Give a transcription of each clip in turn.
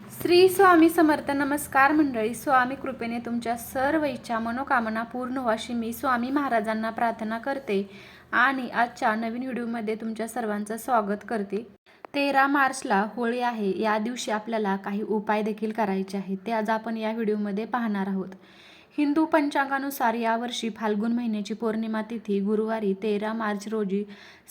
श्री स्वामी समर्थ नमस्कार मंडळी स्वामी कृपेने तुमच्या सर्व इच्छा मनोकामना पूर्ण व्हाशी मी स्वामी महाराजांना प्रार्थना करते आणि आजच्या नवीन व्हिडिओमध्ये तुमच्या सर्वांचं स्वागत करते. तेरा मार्चला होळी आहे. या दिवशी आपल्याला काही उपाय देखील करायचे आहेत. ते आज आपण या व्हिडिओमध्ये पाहणार आहोत. हिंदू पंचांगानुसार यावर्षी फाल्गुन महिन्याची पौर्णिमा तिथी गुरुवारी तेरा मार्च रोजी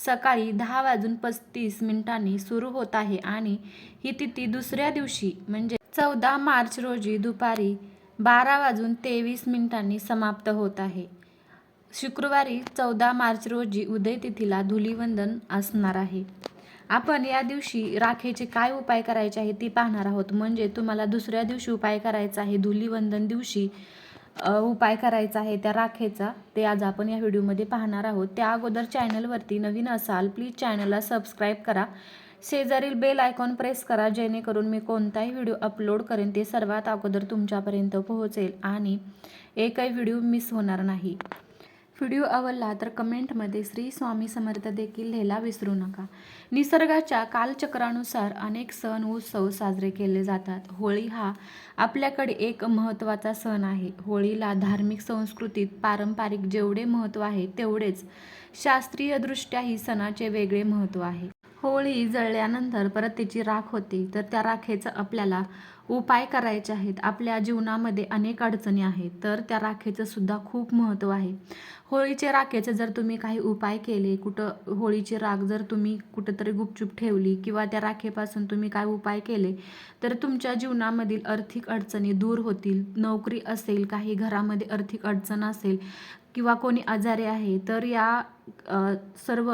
सकाळी दहा वाजून पस्तीस मिनिटांनी सुरू होत आहे आणि ही तिथी दुसऱ्या दिवशी म्हणजे चौदा मार्च रोजी दुपारी बारा वाजून तेवीस मिनिटांनी समाप्त होत आहे. शुक्रवारी चौदा मार्च रोजी उदय तिथीला धुलीवंदन असणार आहे. आपण या दिवशी राखेचे काय उपाय करायचे आहे ती पाहणार आहोत. म्हणजे तुम्हाला दुसऱ्या दिवशी उपाय करायचा आहे धुलीवंदन दिवशी उपाय करायचा आहे त्या राखेचा. ते आज आपण या व्हिडिओमध्ये पाहणार आहोत. त्या अगोदर चॅनलवरती नवीन असाल प्लीज चॅनलला सबस्क्राईब करा. शेजारील बेल आयकॉन प्रेस करा जेणेकरून मी कोणताही व्हिडिओ अपलोड करेन ते सर्वात अगोदर तुमच्यापर्यंत पोहोचेल आणि एकही व्हिडिओ मिस होणार नाही. व्हिडिओ आवडला तर कमेंटमध्ये श्री स्वामी समर्थ देखील लिहायला विसरू नका. निसर्गाच्या कालचक्रानुसार अनेक सण उत्सव साजरे केले जातात. होळी हा आपल्याकडे एक महत्त्वाचा सण आहे. होळीला धार्मिक संस्कृतीत पारंपरिक जेवढे महत्त्व आहे तेवढेच शास्त्रीयदृष्ट्याही सणाचे वेगळे महत्त्व आहे. होळी जळल्यानंतर परत त्याची राख होते तर त्या राखेचं आपल्याला उपाय करायचे आहेत. आपल्या जीवनामध्ये अनेक अडचणी आहेत तर त्या राखेचं सुद्धा खूप महत्त्व आहे. होळीचे राखेचे जर तुम्ही काही उपाय केले कुठं होळीची राख जर तुम्ही कुठंतरी गुपचूप ठेवली किंवा त्या राखेपासून तुम्ही काय उपाय केले तर तुमच्या जीवनामधील आर्थिक अडचणी दूर होतील. नोकरी असेल काही घरामध्ये आर्थिक अडचण असेल किंवा कोणी आजारी आहे तर या सर्व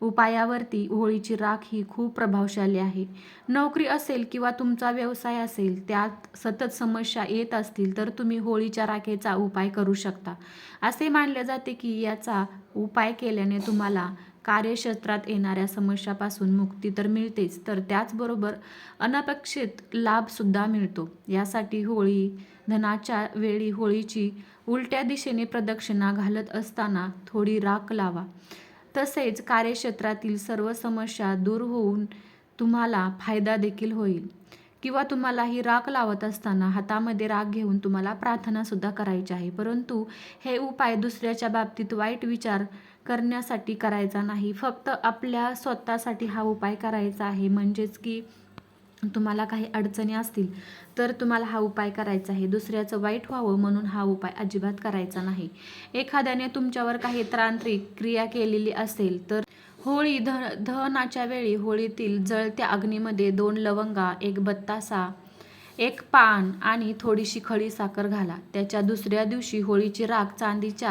उपायावरती होळीची राख ही खूप प्रभावशाली आहे. नोकरी असेल किंवा तुमचा व्यवसाय असेल त्यात सतत समस्या येत असतील तर तुम्ही होळीच्या राखेचा उपाय करू शकता. असे मानले जाते की याचा उपाय केल्याने तुम्हाला कार्यक्षेत्रात येणाऱ्या समस्यापासून मुक्ती तर मिळतेच तर त्याचबरोबर अनपेक्षित लाभसुद्धा मिळतो. यासाठी होळी धनाच्या वेळी होळीची उलट्या दिशेने प्रदक्षिणा घालत असताना थोडी राख लावा. तसेच कार्यक्षेत्रातील सर्व समस्या दूर होऊन तुम्हाला फायदा देखील होईल. किंवा तुम्हाला ही राख लावत असताना हातामध्ये राख घेऊन तुम्हाला प्रार्थनासुद्धा करायची आहे. परंतु हे उपाय दुसऱ्याच्या बाबतीत वाईट विचार करण्यासाठी करायचा नाही. फक्त आपल्या स्वतःसाठी हा उपाय करायचा आहे. म्हणजेच की तुम्हाला काही अडचणी असतील तर तुम्हाला हा उपाय करायचा आहे. दुसऱ्याचं वाईट व्हावं म्हणून हा उपाय अजिबात करायचा नाही. एखाद्याने तुमच्यावर काही तांत्रिक क्रिया केलेली असेल तर होळी ध दहनाच्या वेळी होळीतील जळत्या अग्नीमध्ये दोन लवंगा एक बत्तासा एक पान आणि थोडीशी खडी साखर घाला. त्याच्या दुसऱ्या दिवशी होळीची राख चांदीच्या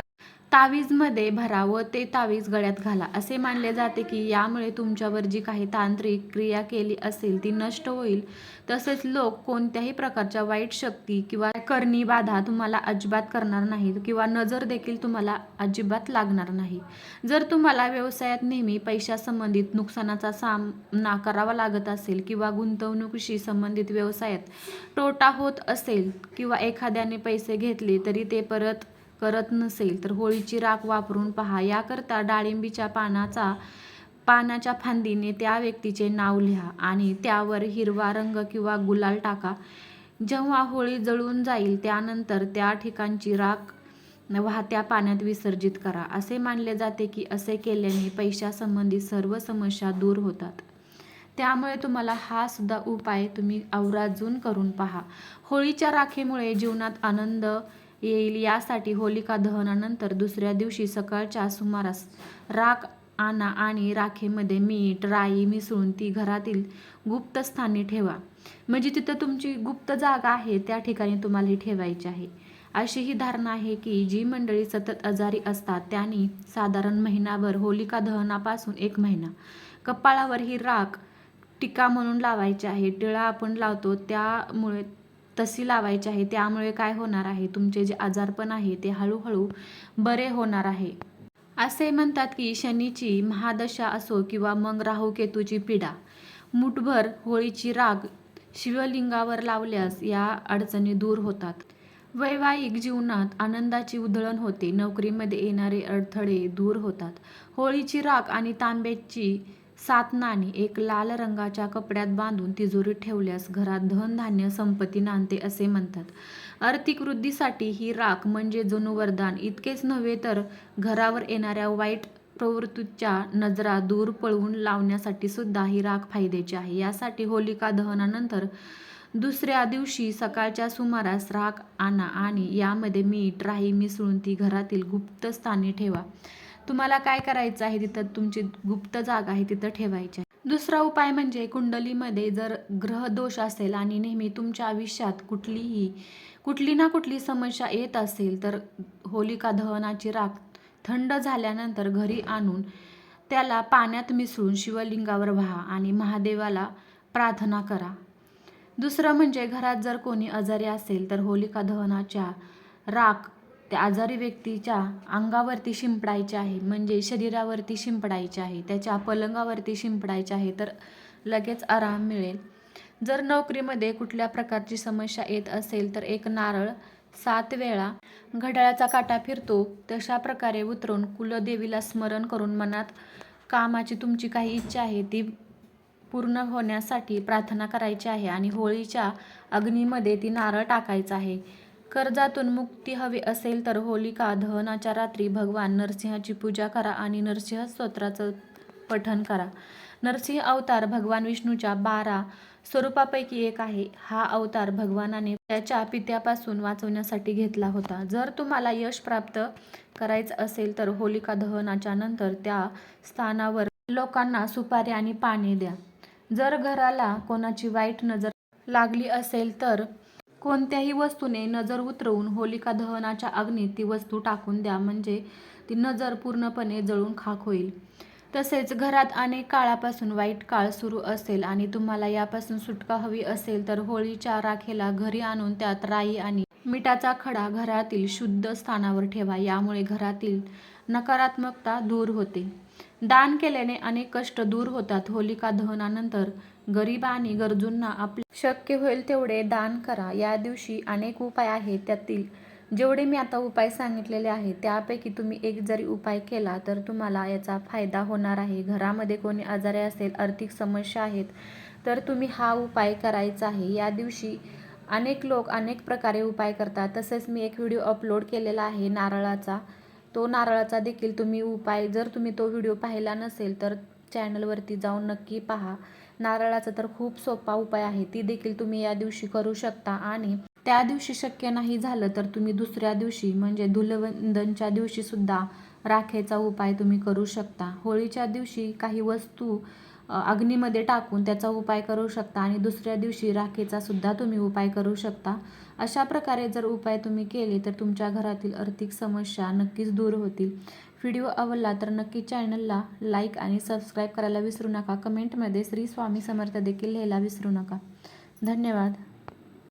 तावीजमध्ये भरा व ते तावीज गळ्यात घाला. असे मानले जाते की यामुळे तुमच्यावर जी काही तांत्रिक क्रिया केली असेल ती नष्ट होईल. तसेच लोक कोणत्याही प्रकारच्या वाईट शक्ती किंवा करणी बाधा तुम्हाला अजिबात करणार नाहीत किंवा नजर देखील तुम्हाला अजिबात लागणार नाही. जर तुम्हाला व्यवसायात नेहमी पैशासंबंधित नुकसानाचा सामना करावा लागत असेल किंवा गुंतवणुकीशी संबंधित व्यवसायात तोटा होत असेल किंवा एखाद्याने पैसे घेतले तरी ते परत करत नसेल तर होळीची राख वापरून पहा. याकरता डाळिंबीच्या पानाचा पानाच्या फांदीने त्या व्यक्तीचे नाव लिहा आणि त्यावर हिरवा रंग किंवा गुलाल टाका. जेव्हा होळी जळून जाईल त्यानंतर त्या ठिकाणची राख वाहत्या पाण्यात विसर्जित करा. असे मानले जाते की असे केल्याने पैशासंबंधित सर्व समस्या दूर होतात. त्यामुळे तुम्हाला हा सुद्धा उपाय तुम्ही आवर्जून करून पहा. होळीच्या राखेमुळे जीवनात आनंद येईल. यासाठी होलिका दहनानंतर दुसऱ्या दिवशी सकाळच्या सुमारास राख आणा आणि राखेमध्ये मीठ राई मिसळून ती घरातील गुप्त स्थानी ठेवा. म्हणजे तिथं तुमची गुप्त जागा आहे त्या ठिकाणी तुम्हाला ही ठेवायची आहे. अशी ही धारणा आहे की जी मंडळी सतत आजारी असतात त्यांनी साधारण महिनाभर होलिका दहनापासून एक महिना कपाळावर ही राख टीका म्हणून लावायची आहे. टिळा आपण लावतो त्यामुळे तशी लावायची आहे. त्यामुळे काय होणार आहे? तुमचे जे आजारपण आहे ते हळूहळू बरे होणार आहे. असे म्हणतात की शनीची महादशा असो किंवा मग राहू केतूची पिढा मुठभर होळीची राग शिवलिंगावर लावल्यास या अडचणी दूर होतात. वैवाहिक जीवनात आनंदाची उधळण होते. नोकरीमध्ये येणारे अडथळे दूर होतात. होळीची राख आणि तांब्याची सात नाणी एक लाल रंगाच्या कपड्यात बांधून तिजोरीत ठेवल्यास घरात धनधान्य संपत्ती नांदते असे म्हणतात. आर्थिक वृद्धीसाठी ही राख म्हणजे जणू वरदान इतकेच नव्हे तर घरावर येणाऱ्या वाईट प्रवृत्तीच्या नजरा दूर पळवून लावण्यासाठी सुद्धा ही राख फायद्याची आहे. यासाठी होलिका दहनानंतर दुसऱ्या दिवशी सकाळच्या सुमारास राख आणा आणि यामध्ये मीठ राही मिसळून ती घरातील गुप्त स्थानी ठेवा. तुम्हाला काय करायचं आहे तिथं? तुमची गुप्त जागा आहे तिथं ठेवायची दुसरा उपाय म्हणजे कुंडलीमध्ये जर ग्रहदोष असेल आणि नेहमी तुमच्या आयुष्यात कुठलीही कुठली ना कुठली समस्या येत असेल तर होलिका दहनाची राख थंड झाल्यानंतर घरी आणून त्याला पाण्यात मिसळून शिवलिंगावर व्हा आणि महादेवाला प्रार्थना करा. दुसरं म्हणजे घरात जर कोणी आजारी असेल तर होलिका दहनाच्या राख त्या आजारी व्यक्तीच्या अंगावरती शिंपडायचे आहे म्हणजे शरीरावरती शिंपडायचे आहे त्याच्या पलंगावरती शिंपडायचे आहे तर लगेच आराम मिळेल. जर नोकरीमध्ये कुठल्या प्रकारची समस्या येत असेल तर एक नारळ सात वेळा घड्याळाचा काटा फिरतो तशा प्रकारे उतरून कुलदेवीला स्मरण करून मनात कामाची तुमची काही इच्छा आहे ती पूर्ण होण्यासाठी प्रार्थना करायची आहे आणि होळीच्या अग्नीमध्ये ती नारळ टाकायचा आहे. कर्जातून मुक्ती हवी असेल तर होलिका दहनाच्या रात्री भगवान नरसिंहाची पूजा करा आणि नरसिंह स्तोत्राचं पठण करा. नरसिंह अवतार भगवान विष्णूच्या बारा स्वरूपापैकी एक आहे. हा अवतार भगवानाने त्याच्या पित्यापासून वाचवण्यासाठी घेतला होता. जर तुम्हाला यश प्राप्त करायचं असेल तर होलिका दहनाच्या नंतर त्या स्थानावर लोकांना सुपारी आणि पाणी द्या. जर घराला कोणाची वाईट नजर लागली असेल तर कोणत्याही वस्तूने नजर उतरवून होलिका दहनाच्या अग्नीत ती वस्तू टाकून द्या म्हणजे ती नजर पूर्णपणे जळून खाक होईल. तसेच घरात अनेक काळापासून वाईट काळ सुरू असेल आणि तुम्हाला यापासून सुटका हवी असेल तर होळीच्या राखेला घरी आणून त्यात राई आणि मिठाचा खडा घरातील शुद्ध स्थानावर ठेवा यामुळे घरातील नकारात्मकता दूर होते. दान केल्याने अनेक कष्ट दूर होतात. होलिका दहनानंतर गरीब आणि गरजूंना आपले शक्य होईल तेवढे दान करा. या दिवशी अनेक उपाय आहेत त्यातील. जेवढे मी आता उपाय सांगितलेले आहेत त्यापैकी तुम्ही एक जरी उपाय केला तर तुम्हाला याचा फायदा होणार आहे. घरामध्ये कोणी आजारी असेल आर्थिक समस्या आहेत तर तुम्ही हा उपाय करायचा आहे. या दिवशी अनेक लोक अनेक प्रकारे उपाय करतात. तसेच मी एक व्हिडिओ अपलोड केलेला आहे नारळाचा. तो नारळाचा देखील तुम्ही उपाय जर तुम्ही तो व्हिडिओ पाहिला नसेल तर चॅनलवरती जाऊन नक्की पहा. नारळाचा तर खूप सोपा उपाय आहे. ती देखील तुम्ही या दिवशी करू शकता. आणि त्या दिवशी शक्य नाही झालं तर तुम्ही दुसऱ्या दिवशी म्हणजे धुलवंदनच्या दिवशी सुद्धा राखेचा उपाय तुम्ही करू शकता. होळीच्या दिवशी काही वस्तू अग्नीमध्ये टाकून त्याचा उपाय करू शकता आणि दुसऱ्या दिवशी राखेचा सुद्धा तुम्ही उपाय करू शकता. अशा प्रकारे जर उपाय तुम्ही केले तर तुमच्या घरातील आर्थिक समस्या नक्कीच दूर होतील. व्हिडिओ आवडला तर नक्की चॅनलला लाईक आणि सबस्क्राईब करायला विसरू नका. कमेंटमध्ये श्री स्वामी समर्थ देखील लिहायला विसरू नका. धन्यवाद.